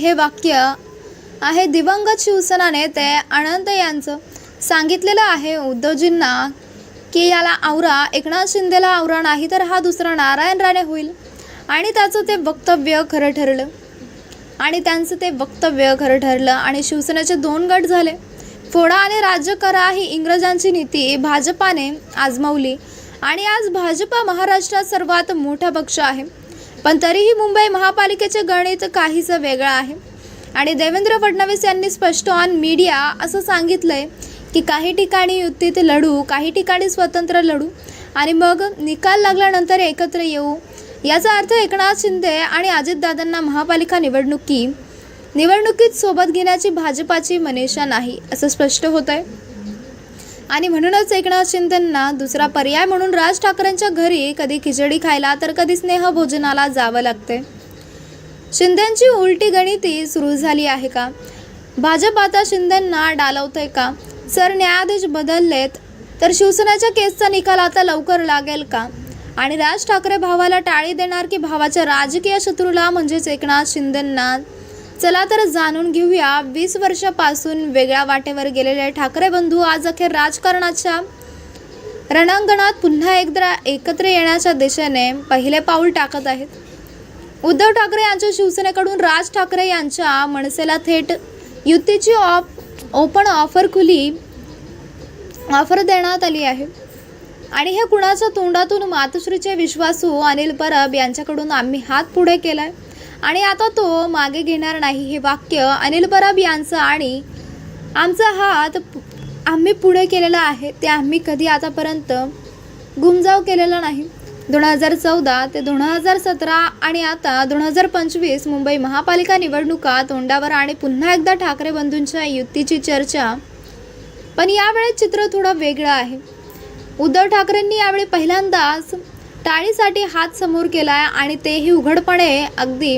हे वाक्य आहे दिवंगत शिवसेना नेते अनंत यांचं. सांगितलेलं आहे उद्धवजींना की याला आवरा एकनाथ शिंदेला आवरा नाही तर हा दुसरा नारायण राणे होईल. आणि त्याचं ते वक्तव्य खरं ठरलं. आणि त्यांचं ते वक्तव्य खरं ठरलं आणि शिवसेनेचे दोन गट झाले. फोडा आणि राज्य करा ही इंग्रजांची नीती भाजपाने आजमावली. आणि आज भाजपा महाराष्ट्रात सर्वात मोठा पक्ष आहे. पण तरीही मुंबई महापालिकेचे गणित काहीच वेगळं आहे. आणि देवेंद्र फडणवीस यांनी स्पष्ट ऑन मीडिया असं सांगितलंय की काही ठिकाणी युतीत लढू काही ठिकाणी स्वतंत्र लढू आणि मग निकाल लागल्यानंतर एकत्र येऊ याचा अर्थ एकनाथ शिंदे आणि अजितदादांना महापालिका निवडणुकी निवडणुकीत सोबत घेण्याची भाजपाची मनीषा नाही असं स्पष्ट होत आहे आणि म्हणूनच एकनाथ शिंदेंना दुसरा पर्याय म्हणून राज ठाकरेंच्या घरी कधी खिचडी खायला तर कधी स्नेहभोजनाला जावं लागते. शिंदेंची उलटी गणिती सुरू झाली आहे का? भाजप आता शिंदेंना डालवतंय का? सर न्यायाधीश बदललेत तर शिवसेनेच्या केसचा निकाल आता लवकर लागेल का? आणि राज ठाकरे भावाला टाळी देणार की भावाच्या राजकीय शत्रूला म्हणजेच एकनाथ शिंदेंना चला तर जाणून घेऊया वीस वर्षापासून वेगळ्या वाटेवर गेलेले ठाकरे बंधू आज अखेर राजकारणाच्या रणांगणात पुन्हा एकदा एकत्र येण्याच्या दिशेने पहिले पाऊल टाकत आहेत. उद्धव ठाकरे यांच्या शिवसेनेकडून राज ठाकरे यांच्या मनसेला थेट युतीची ऑप ओपन ऑफर खुली ऑफर देण्यात आली आहे. आणि हे कुणाच्या तोंडातून मातोश्रीचे विश्वासू अनिल परब यांच्याकडून आम्ही हात पुढे केला आहे आणि आता तो मागे घेणार नाही हे वाक्य अनिल परब यांचं आणि आमचा हात आम्ही पुढे केलेला आहे ते आम्ही कधी आतापर्यंत गुमजाव केलेला नाही. दोन हजार चौदा ते दोन हजार सतरा आणि आता दोन हजार पंचवीस मुंबई महापालिका निवडणुका तोंडावर आणि पुन्हा एकदा ठाकरे बंधूंच्या युतीची चर्चा. पण यावेळेस चित्र थोडं वेगळं आहे. उद्धव ठाकरेंनी यावेळी पहिल्यांदाच टाळीसाठी हात समोर केला आहे आणि तेही उघडपणे अगदी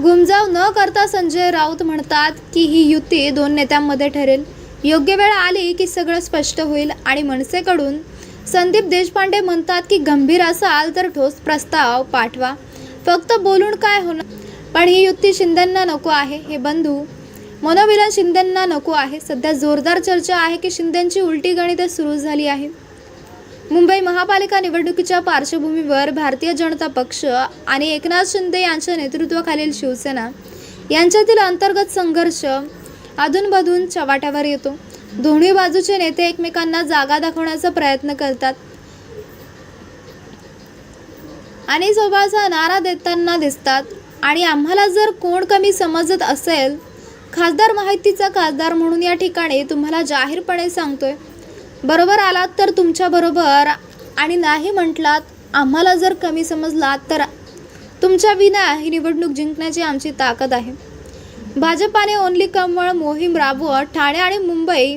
गुमजाव न करता संजय राऊत म्हणतात की ही युती दोन नेत्यांमध्ये ठरेल. योग्य वेळ आली की सगळं स्पष्ट होईल आणि मनसेकडून संदीप देशपांडे म्हणतात की गंभीर असाल तर ठोस प्रस्ताव पाठवा. फक्त बोलून काय होणार? पण ही युती शिंदेंना नको आहे हे बंधू. मनोविलन शिंदेंना नको आहे. सध्या जोरदार चर्चा आहे की शिंदेंची उलटी गणिते सुरू झाली आहे. मुंबई महापालिका निवडणुकीच्या पार्श्वभूमीवर भारतीय जनता पक्ष आणि एकनाथ शिंदे यांच्या नेतृत्वाखालील शिवसेना यांच्यातील अंतर्गत संघर्ष अधूनमधून चव्हाट्यावर येतो. दोन्ही बाजूचे नेते एकमेकांना जागा दाखवण्याचा प्रयत्न करतात. आणि स्वभाचा नारा देताना दिसतात. आणि आम्हाला जर कोण कमी समजत असेल खासदार माहितीचा खासदार म्हणून या ठिकाणी तुम्हाला जाहीरपणे सांगतोय. बरोबर आलात तर तुमच्या बरोबर. आणि नाही म्हटलात आम्हाला जर कमी समजलात तर तुमच्या विना ही निवडणूक जिंकण्याची आमची ताकद आहे. भाजपाने ओनली कमळ मोहीम राबवत ठाणे आणि मुंबई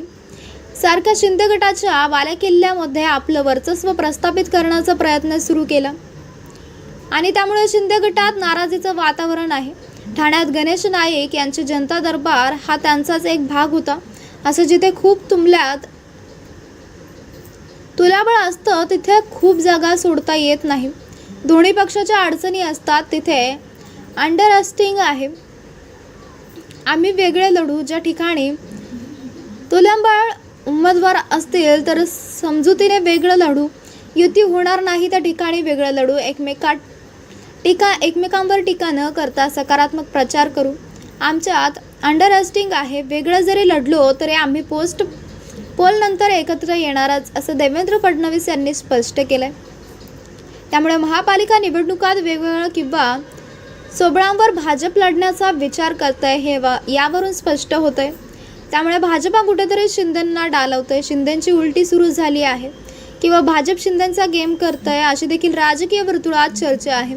सारख्या शिंदे गटाच्या बालेकिल्ल्यामध्ये आपलं वर्चस्व प्रस्थापित करण्याचा प्रयत्न सुरू केला. आणि त्यामुळे शिंदे गटात नाराजीचं वातावरण आहे. ठाण्यात गणेश नाईक यांचे जनता दरबार हा त्यांचाच एक भाग होता. असं जिथे खूप तुंबल्यात तुलाबळ असतं तिथे खूप जागा सोडता येत नाही. दोन्ही पक्षाच्या अडचणी असतात तिथे. अंडरस्टिंग आहे. आम्ही वेगळे लढू. ज्या ठिकाणी तुलांबळ उमेदवार असतील तर समजुतीने वेगळं लढू. युती होणार नाही त्या ठिकाणी वेगळं लढू. एकमेका टीका एकमेकांवर टीका न करता सकारात्मक प्रचार करू. आमच्यात अंडरस्टिंग आहे. वेगळं जरी लढलो तरी आम्ही पोस्ट पोलनंतर एकत्र येणारच असं देवेंद्र फडणवीस यांनी स्पष्ट केलंय. त्यामुळे महापालिका निवडणुकात वेगवेगळं किंवा सोबळांवर भाजप लढण्याचा विचार करतंय हे वा यावरून स्पष्ट होतंय. त्यामुळे भाजपा कुठेतरी शिंदेंना डालवतंय शिंदेंची उलटी सुरू झाली आहे. किंवा भाजप शिंदेंचा गेम करतंय अशी देखील राजकीय वर्तुळात चर्चा आहे.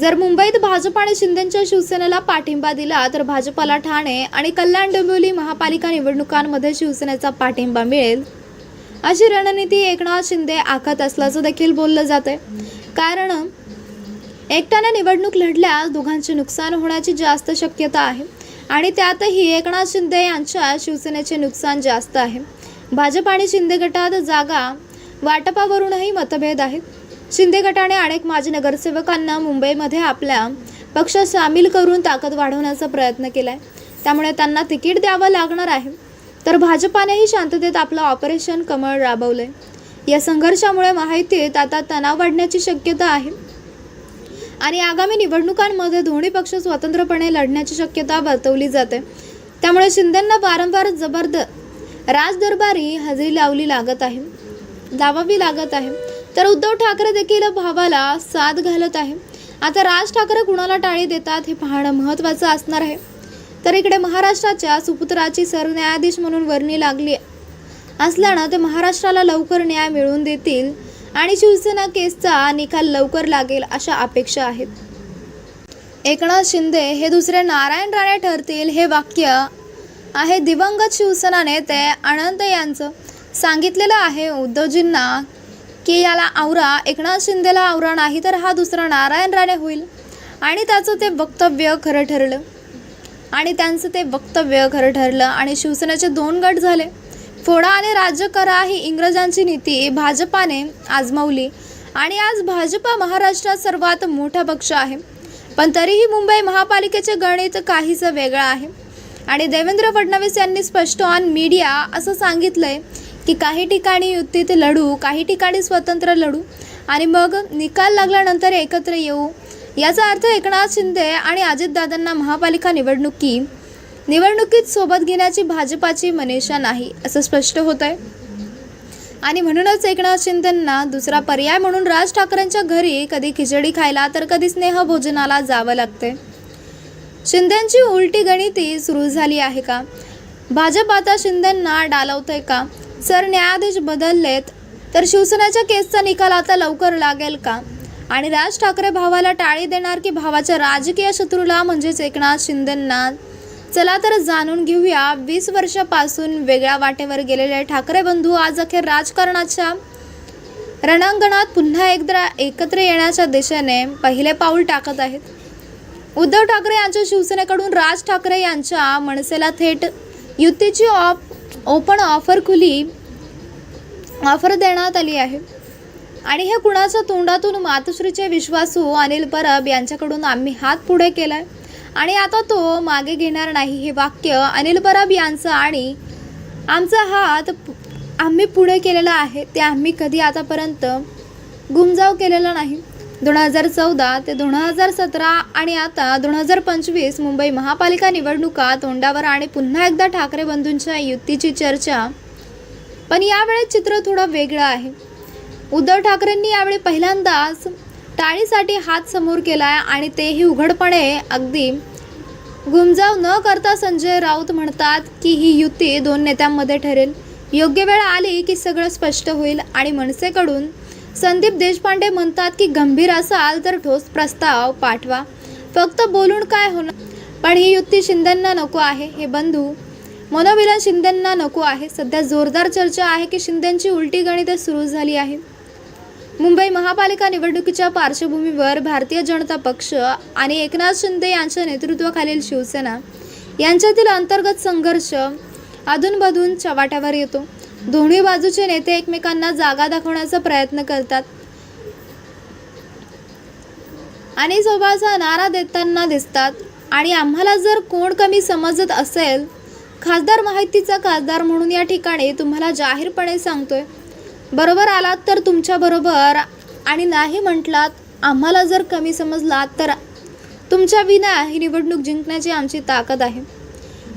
जर मुंबईत भाजप आणि शिंदेच्या शिवसेनेला पाठिंबा दिला तर भाजपाला ठाणे आणि कल्याण डोंबिवली महापालिका निवडणुकांमध्ये शिवसेनेचा पाठिंबा मिळेल. अशी रणनीती एकनाथ शिंदे आखत असल्याचं देखील बोललं जातंय. कारण एकट्याने निवडणूक लढल्यास दोघांचे नुकसान होण्याची जास्त शक्यता आहे. आणि त्यातही एकनाथ शिंदे यांच्या शिवसेनेचे नुकसान जास्त आहे. भाजप आणि शिंदे गटात जागा वाटपावरूनही मतभेद आहेत. शिंदे गटाने अनेक माजी नगरसेवकांना मुंबईमध्ये आपल्या पक्षात सामील करून ताकद वाढवण्याचा प्रयत्न केला आहे त्यामुळे त्यांना तिकीट द्यावं लागणार आहे. तर भाजपानेही शांततेत आपलं ऑपरेशन कमळ राबवलं आहे या संघर्षामुळे माहितीत आता तणाव वाढण्याची शक्यता आहे. आणि आगामी निवडणुकांमध्ये दोन्ही पक्ष स्वतंत्रपणे लढण्याची शक्यता वर्तवली जाते. त्यामुळे शिंदेंना वारंवार जबरद राजदरबारी हजेरी लावली लागत आहे. लावावी लागत आहे. तर उद्धव ठाकरे देखील भावाला साथ घालत आहे. आता राज ठाकरे कुणाला टाळी देतात हे पाहणं महत्त्वाचं असणार आहे. तर इकडे महाराष्ट्राच्या सुपुत्राची सरन्यायाधीश म्हणून वर्णी लागली असल्यानं ते महाराष्ट्राला लवकर न्याय मिळवून देतील आणि शिवसेना केसचा निकाल लवकर लागेल अशा अपेक्षा आहेत. एकनाथ शिंदे हे दुसरे नारायण राणे ठरतील हे वाक्य आहे दिवंगत शिवसेना नेते अनंत यांचं. सांगितलेलं आहे उद्धवजींना की याला आवरा एकनाथ शिंदेला आवरा नाही तर हा दुसरा नारायण राणे होईल. आणि त्याचं ते वक्तव्य खरं ठरलं. आणि त्यांचं ते वक्तव्य खरं ठरलं आणि शिवसेनेचे दोन गट झाले. फोडा आणि राज्य करा ही इंग्रजांची नीती भाजपाने आजमावली. आणि आज भाजपा महाराष्ट्रात सर्वात मोठा पक्ष आहे. पण तरीही मुंबई महापालिकेचे गणित काहीच वेगळं आहे. आणि देवेंद्र फडणवीस यांनी स्पष्ट ऑन मीडिया असं सांगितलंय की काही ठिकाणी युतीत लढू काही ठिकाणी स्वतंत्र लढू आणि मग निकाल लागल्यानंतर एकत्र येऊ याचा अर्थ एकनाथ शिंदे आणि अजितदादांना महापालिका निवडणुकी निवडणुकीत सोबत घेण्याची भाजपाची मनीषा नाही असं स्पष्ट होत आहे आणि म्हणूनच एकनाथ शिंदेंना दुसरा पर्याय म्हणून राज ठाकरेंच्या घरी कधी खिचडी खायला तर कधी स्नेहभोजनाला जावं लागते शिंदेंची उलटी गणिती सुरू झाली आहे का? भाजप आता शिंदेंना डालवतंय का? सर न्यायाधीश बदललेत तर शिवसेनेच्या केसचा निकाल आता लवकर लागेल का? आणि राज ठाकरे भावाला टाळी देणार की भावाच्या राजकीय शत्रूला म्हणजेच एकनाथ शिंदेंना? चला तर जाणून घेऊया वीस वर्षापासून वेगळ्या वाटेवर गेलेले ठाकरे बंधू आज अखेर राजकारणाच्या रणांगणात पुन्हा एकदा एकत्र येण्याच्या दिशेने पहिले पाऊल टाकत आहेत. उद्धव ठाकरे यांच्या शिवसेनेकडून राज ठाकरे यांच्या मनसेला थेट युतीची ऑफ ओपन ऑफर खुली. ऑफर देण्यात आली आहे. आणि हे कुणाच्या तोंडातून मातोश्रीचे विश्वासू अनिल परब यांच्याकडून आम्ही हात पुढे केलाय. आणि आता तो मागे घेणार नाही हे वाक्य अनिल परब यांचं आणि आमचा हात पु- आम्ही पुढे केलेला आहे ते आम्ही कधी आतापर्यंत गुमजाव केलेला नाही. दोन हजार चौदा ते दोन हजार सतरा आणि आता दोन हजार पंचवीस मुंबई महापालिका निवडणुका तोंडावर आणि पुन्हा एकदा ठाकरे बंधूंच्या युतीची चर्चा. पण यावेळेस चित्र थोडं वेगळं आहे. उद्धव ठाकरेंनी यावेळी पहिल्यांदाच टाळीसाठी हात समोर केला आहे आणि तेही उघडपणे. अगदी गुमजाव न करता संजय राऊत म्हणतात की ही युती दोन नेत्यांमध्ये ठरेल. योग्य वेळ आली की सगळं स्पष्ट होईल आणि मनसेकडून संदीप देशपांडे म्हणतात की गंभीर असाल तर ठोस प्रस्ताव पाठवा. फक्त बोलून काय होणार? पण ही युती शिंदेंना नको आहे हे बंधू. मनोविलन शिंदेंना नको आहे. सध्या जोरदार चर्चा आहे की शिंदेंची उलटी गणिते सुरू झाली आहे. मुंबई महापालिका निवडणुकीच्या पार्श्वभूमीवर भारतीय जनता पक्ष आणि एकनाथ शिंदे यांच्या नेतृत्वाखालील शिवसेना यांच्यातील अंतर्गत संघर्ष अधूनमधून चवाट्यावर येतो. दोन्ही बाजूचे नेते एकमेकांना जागा दाखवण्याचा प्रयत्न करतात. आणि सोबाचा नारा देताना दिसतात. आणि आम्हाला जर कोण कमी समजत असेल खासदार माहितीचा खासदार म्हणून या ठिकाणी तुम्हाला जाहीरपणे सांगतोय बरोबर आलात तर तुमच्याबरोबर आणि नाही म्हटलात आम्हाला जर कमी समजलात तर तुमच्या विना ही निवडणूक जिंकण्याची आमची ताकद आहे.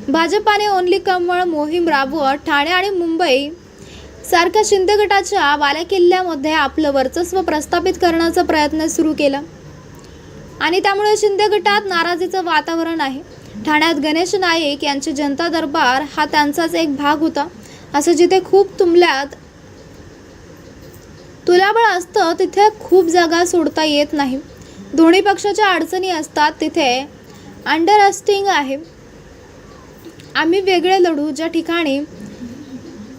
भाजपाने ओनली कमळ मोहीम राबवत ठाणे आणि मुंबई सारख्या शिंदे गटाच्या बालेकिल्ल्यामध्ये आपलं वर्चस्व प्रस्थापित करण्याचा प्रयत्न सुरू केला. आणि त्यामुळे शिंदे गटात नाराजीचं वातावरण आहे. ठाण्यात गणेश नाईक यांचे जनता दरबार हा त्यांचाच एक भाग होता. असं जिथे खूप तुंबल्यात तुलाबळ असतं तिथे खूप जागा सोडता येत नाही. दोन्ही पक्षाच्या अडचणी असतात तिथे अंडरस्टिंग आहे. आम्ही वेगळे लढू. ज्या ठिकाणी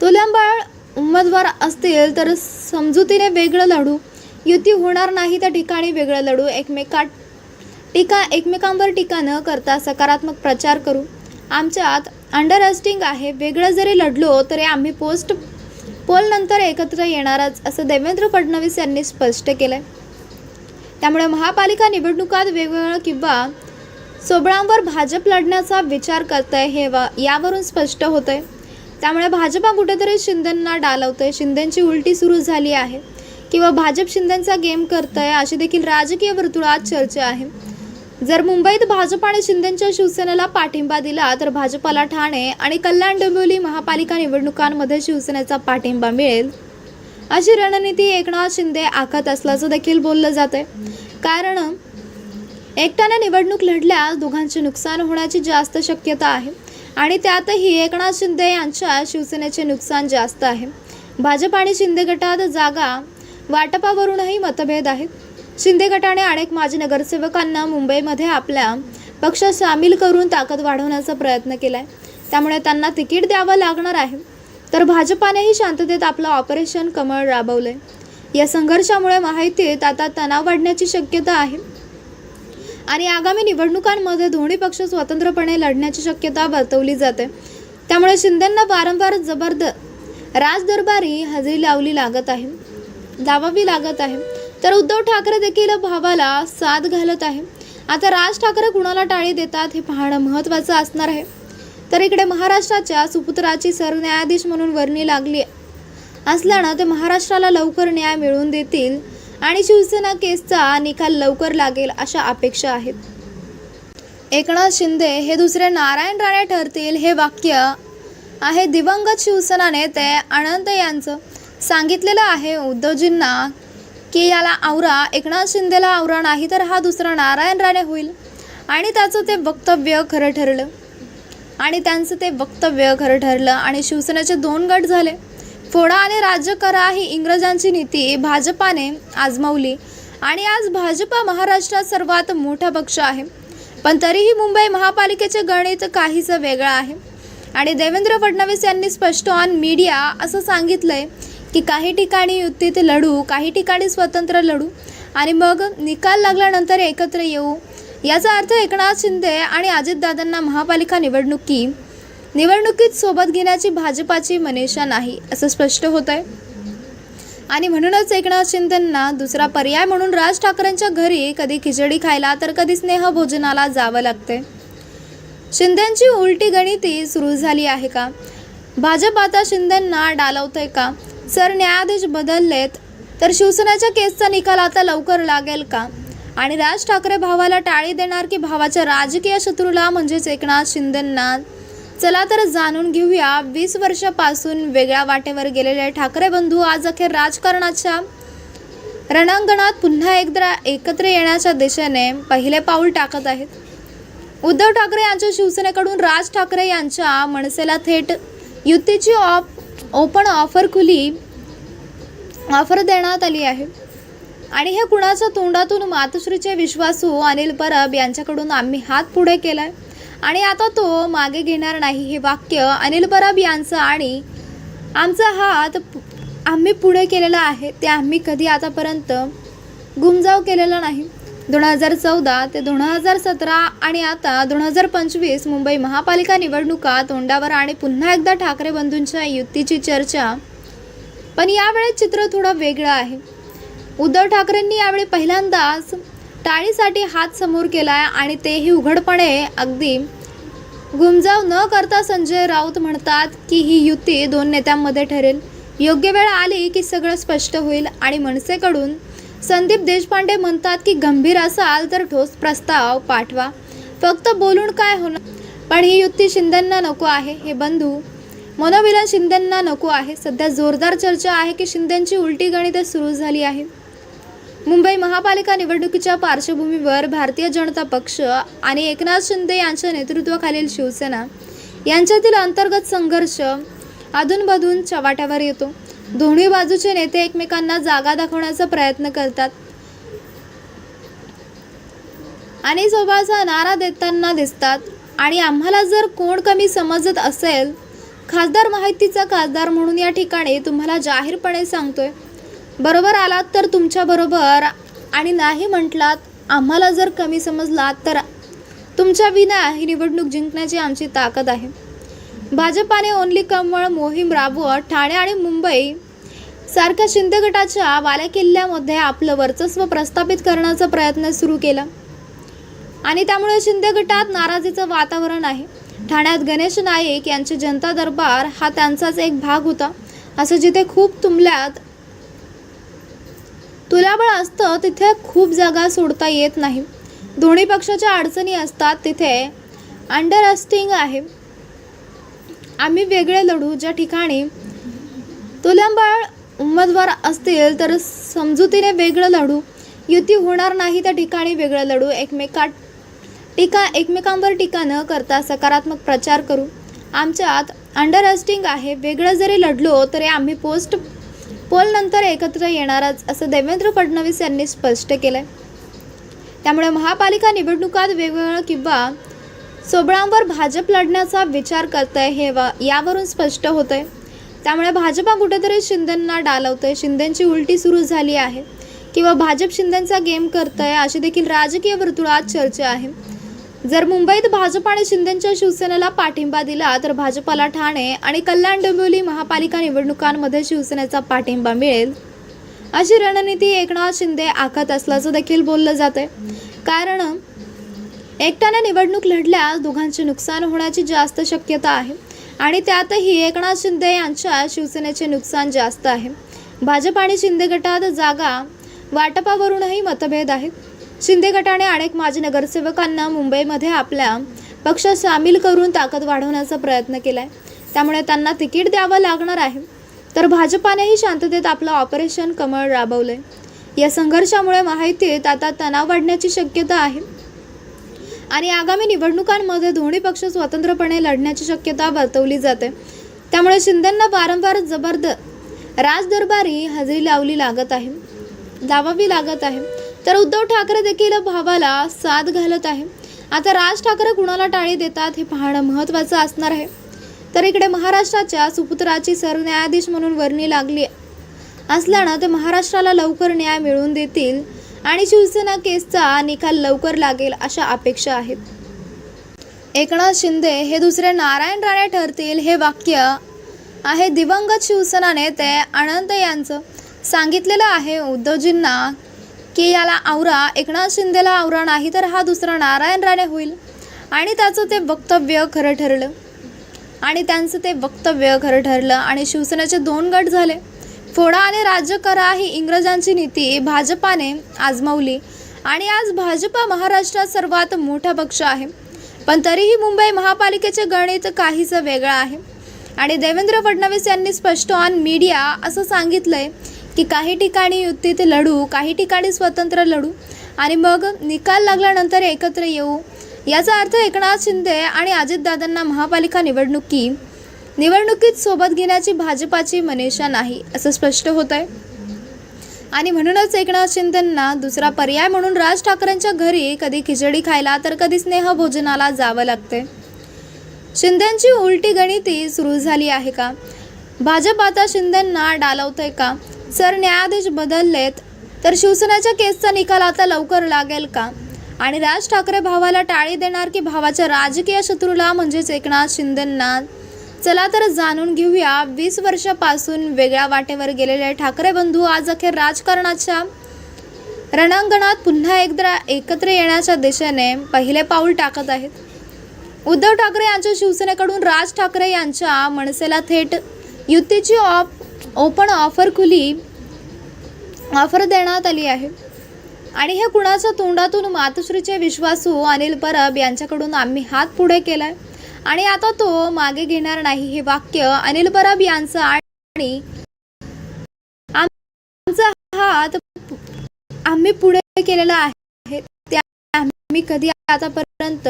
तुलंबळ उमेदवार असतील तर समजुतीने वेगळं लढू. युती होणार नाही त्या ठिकाणी वेगळं लढू. एकमेकात टीका एकमेकांवर टीका न करता सकारात्मक प्रचार करू. आमच्यात अंडरस्टिंग आहे. वेगळं जरी लढलो तरी आम्ही पोस्ट पोलनंतर एकत्र येणारच असं देवेंद्र फडणवीस यांनी स्पष्ट केलं आहे त्यामुळे महापालिका निवडणुकात वेगवेगळं किंवा सोबळांवर भाजप लढण्याचा विचार करतंय हे वा यावरून स्पष्ट होतं आहे त्यामुळे भाजपा कुठेतरी शिंदेंना डालवतंय. शिंदेंची उलटी सुरू झाली आहे. किंवा भाजप शिंदेंचा गेम करतंय अशी देखील राजकीय वर्तुळात चर्चा आहे. जर मुंबईत भाजप आणि शिंदेच्या शिवसेनेला पाठिंबा दिला तर भाजपाला ठाणे आणि कल्याण डोंबिवली महापालिका निवडणुकांमध्ये शिवसेनेचा पाठिंबा मिळेल. अशी रणनीती एकनाथ शिंदे आखत असल्याचं देखील बोललं जाते कारण एकट्याने निवडणूक लढल्यास दोघांचे नुकसान होण्याची जास्त शक्यता आहे. आणि त्यातही एकनाथ शिंदे यांच्या शिवसेनेचे नुकसान जास्त आहे. भाजप आणि शिंदे गटात जागा वाटपावरूनही मतभेद आहेत. शिंदे गटाने अनेक माजी नगरसेवकांना मुंबईमध्ये आपल्या पक्षात सामील करून ताकद वाढवण्याचा प्रयत्न केला आहे त्यामुळे त्यांना तिकीट द्यावं लागणार आहे. तर भाजपानेही शांततेत आपलं ऑपरेशन कमळ राबवलं आहे या संघर्षामुळे माहितीत आता तणाव वाढण्याची शक्यता आहे. आणि आगामी निवडणुकांमध्ये दोन्ही पक्ष स्वतंत्रपणे लढण्याची शक्यता वर्तवली जाते. त्यामुळे शिंदेंना वारंवार जबरद राजदरबारी हजेरी लावली लागत आहे लावावी लागत आहे. तर उद्धव ठाकरे देखील भावाला साथ घालत आहे. आता राज ठाकरे कुणाला टाळी देतात हे पाहणं महत्त्वाचं असणार आहे. तर इकडे महाराष्ट्राच्या सुपुत्राची सरन्यायाधीश म्हणून वर्णी लागली असल्यानं ते महाराष्ट्राला लवकर न्याय मिळवून देतील आणि शिवसेना केसचा निकाल लवकर लागेल अशा अपेक्षा आहेत. एकनाथ शिंदे हे दुसरे नारायण राणे ठरतील हे वाक्य आहे दिवंगत शिवसेना नेते अनंत यांचं. सांगितलेलं आहे उद्धवजींना की याला आवरा एकनाथ शिंदेला आवरा नाही तर हा दुसरा नारायण राणे होईल. आणि त्याचं ते वक्तव्य खरं ठरलं. आणि त्यांचं ते वक्तव्य खरं ठरलं आणि शिवसेनेचे दोन गट झाले. फोडा आणि राज्य करा ही इंग्रजांची नीती भाजपाने आजमावली. आणि आज भाजपा महाराष्ट्रात सर्वात मोठा पक्ष आहे. पण तरीही मुंबई महापालिकेचे गणित काहीसं वेगळं आहे. आणि देवेंद्र फडणवीस यांनी स्पष्ट ऑन मीडिया असं सांगितलंय की काही ठिकाणी युतीत लढू काही ठिकाणी स्वतंत्र लढू आणि मग निकाल लागल्यानंतर एकत्र येऊ. याचा अर्थ एकनाथ शिंदे आणि अजितदादांना महापालिका निवडणुकी निवडणुकीत सोबत घेण्याची भाजपाची मनीषा नाही असं स्पष्ट होत आहे आणि म्हणूनच एकनाथ शिंदेंना दुसरा पर्याय म्हणून राज ठाकरेंच्या घरी कधी खिचडी खायला तर कधी स्नेहभोजनाला जावं लागते शिंदेंची उलटी गणिती सुरू झाली आहे का? भाजप आता शिंदेंना डालवतंय का? सर न्यायाधीश बदललेत तर शिवसेनेच्या केसचा निकाल आता लवकर लागेल का? आणि राज ठाकरे भावाला टाळी देणार की भावाच्या राजकीय शत्रूला म्हणजेच एकनाथ शिंदेंना चला तर जाणून घेऊया वीस वर्षापासून वेगळ्या वाटेवर गेलेले ठाकरे बंधू आज अखेर राजकारणाच्या रणांगणात पुन्हा एकदा एकत्र येण्याच्या दिशेने पहिले पाऊल टाकत आहेत. उद्धव ठाकरे यांच्या शिवसेनेकडून राज ठाकरे यांच्या मनसेला थेट युतीची ऑप ओपन ऑफर खुली ऑफर देण्यात आली आहे. आणि हे कुणाच्या तोंडातून मातोश्रीचे विश्वासू अनिल परब यांच्याकडून आम्ही हात पुढे केला आहे आणि आता तो मागे घेणार नाही हे वाक्य अनिल परब यांचं आणि आमचा हात आम्ही पुढे केलेला आहे ते आम्ही कधी आतापर्यंत गुमजाव केलेला नाही. दोन हजार चौदा ते दोन हजार सतरा आणि आता दोन हजार पंचवीस मुंबई महापालिका निवडणुका तोंडावर आणि पुन्हा एकदा ठाकरे बंधूंच्या युतीची चर्चा. पण यावेळेस चित्र थोडं वेगळं आहे. उद्धव ठाकरेंनी यावेळी पहिल्यांदाच टाळीसाठी हात समोर केलाय आणि तेही उघडपणे. अगदी गुमजाव न करता संजय राऊत म्हणतात की ही युती दोन नेत्यांमध्ये ठरेल. योग्य वेळ आली की सगळं स्पष्ट होईल आणि मनसेकडून संदीप देशपांडे म्हणतात की गंभीर असाल तर ठोस प्रस्ताव पाठवा. फक्त बोलून काय होणार? पण ही युती शिंदेंना नको आहे. हे बंधू मनोविलन शिंदेंना नको आहे. सध्या जोरदार चर्चा आहे की शिंदेंची उलटी गणिते सुरू झाली आहे. मुंबई महापालिका निवडणुकीच्या पार्श्वभूमीवर भारतीय जनता पक्ष आणि एकनाथ शिंदे यांच्या नेतृत्वाखालील शिवसेना यांच्यातील अंतर्गत संघर्ष अधूनमधून चवाट्यावर येतो. दोन्ही बाजूचे नेते एकमेकांना जागा दाखवण्याचा प्रयत्न करतात. आणि सोबाचा नारा देताना दिसतात. आणि आम्हाला जर कोण कमी समजत असेल खासदार माहितीचा खासदार म्हणून या ठिकाणी तुम्हाला जाहीरपणे सांगतोय. बरोबर आलात तर तुमच्याबरोबर आणि नाही म्हटलात आम्हाला जर कमी समजलात तर तुमच्या विना ही निवडणूक जिंकण्याची आमची ताकद आहे. भाजपाने ओनली कमळ मोहीम राबवत ठाणे आणि मुंबई सारख्या शिंदे गटाच्या बालेकिल्ल्यामध्ये आपलं वर्चस्व प्रस्थापित करण्याचा प्रयत्न सुरू केला. आणि त्यामुळे शिंदे गटात नाराजीचं वातावरण आहे. ठाण्यात गणेश नाईक यांचे जनता दरबार हा त्यांचाच एक भाग होता. असं जिथे खूप तुंबल्यात तुलाबळ असतं तिथे खूप जागा सोडता येत नाही. दोन्ही पक्षाच्या अडचणी असतात तिथे अंडरस्टिंग आहे. आम्ही वेगळे लढू ज्या ठिकाणी तुलंबळ उमेदवार असतील तर समजुतीने वेगळं लढू. युती होणार नाही त्या ठिकाणी वेगळं लढू. एकमेका टीका एकमेकांवर टीका न करता सकारात्मक प्रचार करू. आमच्यात अंडरस्टिंग आहे. वेगळं जरी लढलो तरी आम्ही पोस्ट पोलनंतर एकत्र येणारच असं देवेंद्र फडणवीस यांनी स्पष्ट केलंय. त्यामुळे महापालिका निवडणुकात वेगवेगळं किंवा सोबळांवर भाजप लढण्याचा विचार करतंय हे वा यावरून स्पष्ट होतंय. त्यामुळे भाजपा कुठेतरी शिंदेंना डालवतंय शिंदेंची उलटी सुरू झाली आहे. किंवा भाजप शिंदेंचा गेम करतंय अशी देखील राजकीय वर्तुळात चर्चा आहे. जर मुंबईत भाजप आणि शिंदेच्या शिवसेनेला पाठिंबा दिला तर भाजपाला ठाणे आणि कल्याण डोंबिवली महापालिका निवडणुकांमध्ये शिवसेनेचा पाठिंबा मिळेल. अशी रणनीती एकनाथ शिंदे आखत असल्याचं देखील बोललं जाते कारण एकट्याने निवडणूक लढल्यास दोघांचे नुकसान होण्याची जास्त शक्यता आहे. आणि त्यातही एकनाथ शिंदे यांच्या शिवसेनेचे नुकसान जास्त आहे. भाजप आणि शिंदे गटात जागा वाटपावरूनही मतभेद आहेत. शिंदे गटाने अनेक माजी नगरसेवकांना मुंबईमध्ये आपल्या पक्षात सामील करून ताकद वाढवण्याचा प्रयत्न केला आहे त्यामुळे त्यांना तिकीट द्यावं लागणार आहे. तर भाजपानेही शांततेत आपलं ऑपरेशन कमळ राबवलंय. या संघर्षामुळे माहितीत आता तणाव वाढण्याची शक्यता आहे. आणि आगामी निवडणुकांमध्ये दोन्ही पक्ष स्वतंत्रपणे लढण्याची शक्यता वर्तवली जाते. त्यामुळे शिंदेंना वारंवार जबरद राजदरबारी हजेरी लावली लागत आहे. लावावी लागत आहे. तर उद्धव ठाकरे देखील भावाला साथ घालत आहे. आता राज ठाकरे कुणाला टाळी देतात हे पाहणं महत्त्वाचं असणार आहे. तर इकडे महाराष्ट्राच्या सुपुत्राची सरन्यायाधीश म्हणून वर्णी लागली असल्यानं ते महाराष्ट्राला लवकर न्याय मिळवून देतील आणि शिवसेना केसचा निकाल लवकर लागेल अशा अपेक्षा आहेत. एकनाथ शिंदे हे दुसरे नारायण राणे ठरतील हे वाक्य आहे दिवंगत शिवसेना नेते अनंत यांचं. सांगितलेलं आहे उद्धवजींना की याला आवरा एकनाथ शिंदेला आवरा नाही तर हा दुसरा नारायण राणे होईल. आणि त्याचं ते वक्तव्य खरं ठरलं. आणि त्यांचं ते वक्तव्य खरं ठरलं. आणि शिवसेनेचे दोन गट झाले. फोडा आणि राज्य करा ही इंग्रजांची नीती भाजपाने आजमावली. आणि आज भाजपा महाराष्ट्रात सर्वात मोठा पक्ष आहे. पण तरीही मुंबई महापालिकेचे गणित काहीसं वेगळं आहे. आणि देवेंद्र फडणवीस यांनी स्पष्ट ऑन मीडिया असं सांगितलंय की काही ठिकाणी युतीत लढू काही ठिकाणी स्वतंत्र लढू आणि मग निकाल लागल्यानंतर एकत्र येऊ. याचा अर्थ एकनाथ शिंदे आणि अजितदादांना महापालिका निवडणुकी निवडणुकीत सोबत घेण्याची भाजपाची मनीषा नाही असं स्पष्ट होत आहे आणि म्हणूनच एकनाथ शिंदेंना दुसरा पर्याय म्हणून राज ठाकरेंच्या घरी कधी खिचडी खायला तर कधी स्नेहभोजनाला जावं लागते शिंदेंची उलटी गणिती सुरू झाली आहे का? भाजप आता शिंदेंना डालवतंय का? सर न्यायाधीश बदललेत तर शिवसेनेच्या केसचा निकाल आता लवकर लागेल का? आणि राज ठाकरे भावाला टाळी देणार की भावाच्या राजकीय शत्रूला म्हणजेच एकनाथ शिंदेंना? चला तर जाणून घेऊया वीस वर्षापासून वेगळ्या वाटेवर गेलेले ठाकरे बंधू आज अखेर राजकारणाच्या रणांगणात पुन्हा एकदा एकत्र येण्याच्या दिशेने पहिले पाऊल टाकत आहेत. उद्धव ठाकरे यांच्या शिवसेनेकडून राज ठाकरे यांच्या मनसेला थेट युतीची ऑप ओपन ऑफर खुली ऑफर देण्यात आली आहे. आणि हे कुणाच्या तोंडातून मातोश्रीचे विश्वासू अनिल परब यांच्याकडून आम्ही हात पुढे केलाय. आणि आता तो मागे घेणार नाही हे वाक्य अनिल परब यांचं आणि आमचा हात आम्ही पुढे केलेला आहे. त्या आम्ही कधी आतापर्यंत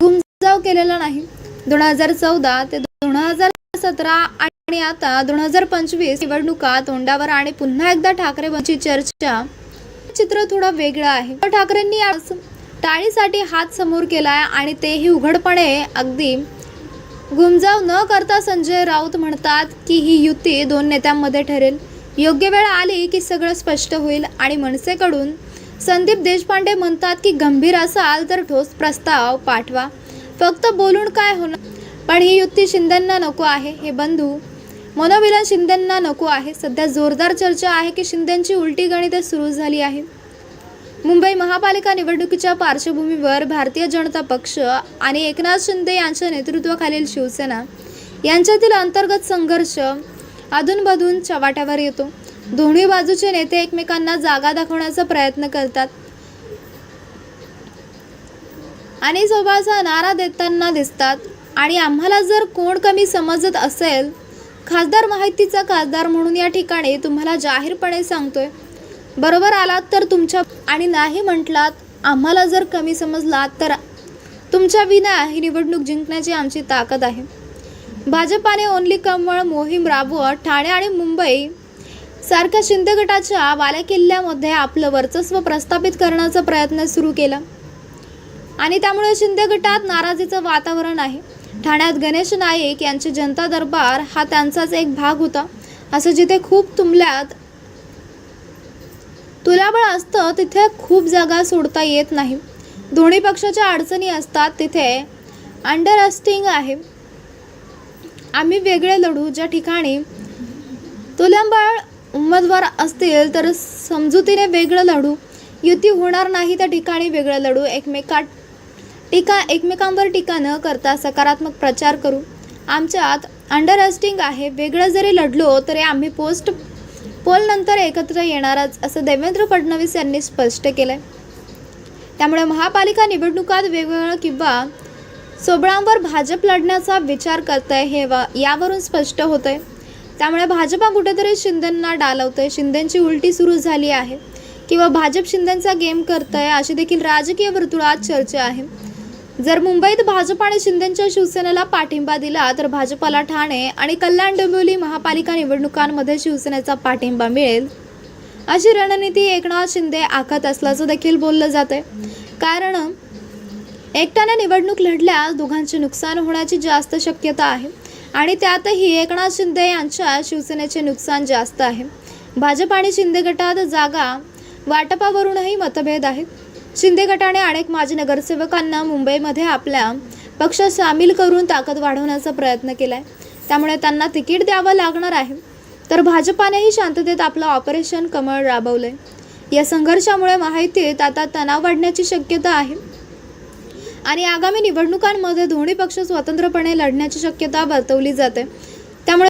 गुमजाव केलेला नाही. दोन हजार चौदा ते दोन हजार सतरा आणि आता दोन हजार पंचवीस निवडणुका तोंडावर आणि पुन्हा एकदा ठाकरे बंदची चर्चा. चित्र थोडं वेगळं आहे. ठाकरेंनी आज टाळीसाठी हात समोर केलाय आणि तेही उघडपणे. अगदी गुमजाव न करता संजय राऊत म्हणतात की ही युती दोन नेत्यांमध्ये ठरेल. योग्य वेळ आली की सगळं स्पष्ट होईल आणि मनसेकडून संदीप देशपांडे म्हणतात की गंभीर असाल तर ठोस प्रस्ताव पाठवा. फक्त बोलून काय होणार? पण ही युती शिंदेंना नको आहे. हे बंधू मनोविलन शिंदेंना नको आहे. सध्या जोरदार चर्चा आहे की शिंदेंची उलटी गणिते सुरू झाली आहे. मुंबई महापालिका निवडणुकीच्या पार्श्वभूमीवर भारतीय जनता पक्ष आणि एकनाथ शिंदे यांच्या नेतृत्वाखालील शिवसेना यांच्यातील अंतर्गत संघर्ष अधूनमधून चवाट्यावर येतो. दोन्ही बाजूचे नेते एकमेकांना जागा दाखवण्याचा प्रयत्न करतात. आणि सोबाचा नारा देताना दिसतात. आणि आम्हाला जर कोण कमी समजत असेल खासदार माहितीचा खासदार म्हणून या ठिकाणी तुम्हाला जाहीरपणे सांगतोय. बरोबर आलात तर तुमच्या आणि नाही म्हटलात आम्हाला जर कमी समजलात तर तुमच्या विना ही निवडणूक जिंकण्याची आमची ताकद आहे. भाजपाने ओनली कमळ मोहीम राबवत ठाणे आणि मुंबई सारख्या शिंदे गटाच्या बालेकिल्ल्यामध्ये आपलं वर्चस्व प्रस्थापित करण्याचा प्रयत्न सुरू केला. आणि त्यामुळे शिंदे गटात नाराजीचं वातावरण आहे. ठाण्यात गणेश नाईक यांचे जनता दरबार हा त्यांचाच एक भाग होता. असं जिथे खूप तुंबल्यात तुलाबळ असतं तिथे खूप जागा सोडता येत नाही. दोन्ही पक्षाच्या अडचणी असतात तिथे अंडरस्टिंग आहे. आम्ही वेगळे लढू ज्या ठिकाणी तुलाबळ उमेदवार असतील तर समजुतीने वेगळं लढू. युती होणार नाही त्या ठिकाणी वेगळं लढू. एकमेकात टीका एकमेकांवर टीका न करता सकारात्मक प्रचार करू. आमच्यात अंडरस्टिंग आहे. वेगळं जरी लढलो तरी आम्ही पोस्ट पोलनंतर एकत्र येणारच असं देवेंद्र फडणवीस यांनी स्पष्ट केलंय. त्यामुळे महापालिका निवडणुकात वेगवेगळं किंवा सोबळांवर भाजप लढण्याचा विचार करतंय हे वा यावरून स्पष्ट होतंय. त्यामुळे भाजपा कुठेतरी शिंदेंना डालवतंय. शिंदेंची उलटी सुरू झाली आहे. किंवा भाजप शिंदेंचा गेम करतंय अशी देखील राजकीय वर्तुळात चर्चा आहे. जर मुंबईत भाजप आणि शिंदेच्या शिवसेनेला पाठिंबा दिला तर भाजपाला ठाणे आणि कल्याण डोंबिवली महापालिका निवडणुकांमध्ये शिवसेनेचा पाठिंबा मिळेल. अशी रणनीती एकनाथ शिंदे आखत असल्याचं देखील बोललं जाते कारण एकट्याने निवडणूक लढल्यास दोघांचे नुकसान होण्याची जास्त शक्यता आहे. आणि त्यातही एकनाथ शिंदे यांच्या शिवसेनेचे नुकसान जास्त आहे. भाजप आणि शिंदे गटात जागा वाटपावरूनही मतभेद आहेत. शिंदे गटाने अनेक माजी नगरसेवकांना मुंबईमध्ये आपल्या पक्षात सामील करून ताकद वाढवण्याचा प्रयत्न केला आहे त्यामुळे त्यांना तिकीट द्यावं लागणार आहे. तर भाजपानेही शांततेत आपलं ऑपरेशन कमळ राबवलं आहे या संघर्षामुळे माहितीत आता तणाव वाढण्याची शक्यता आहे. आणि आगामी निवडणुकांमध्ये दोन्ही पक्ष स्वतंत्रपणे लढण्याची शक्यता वर्तवली जाते.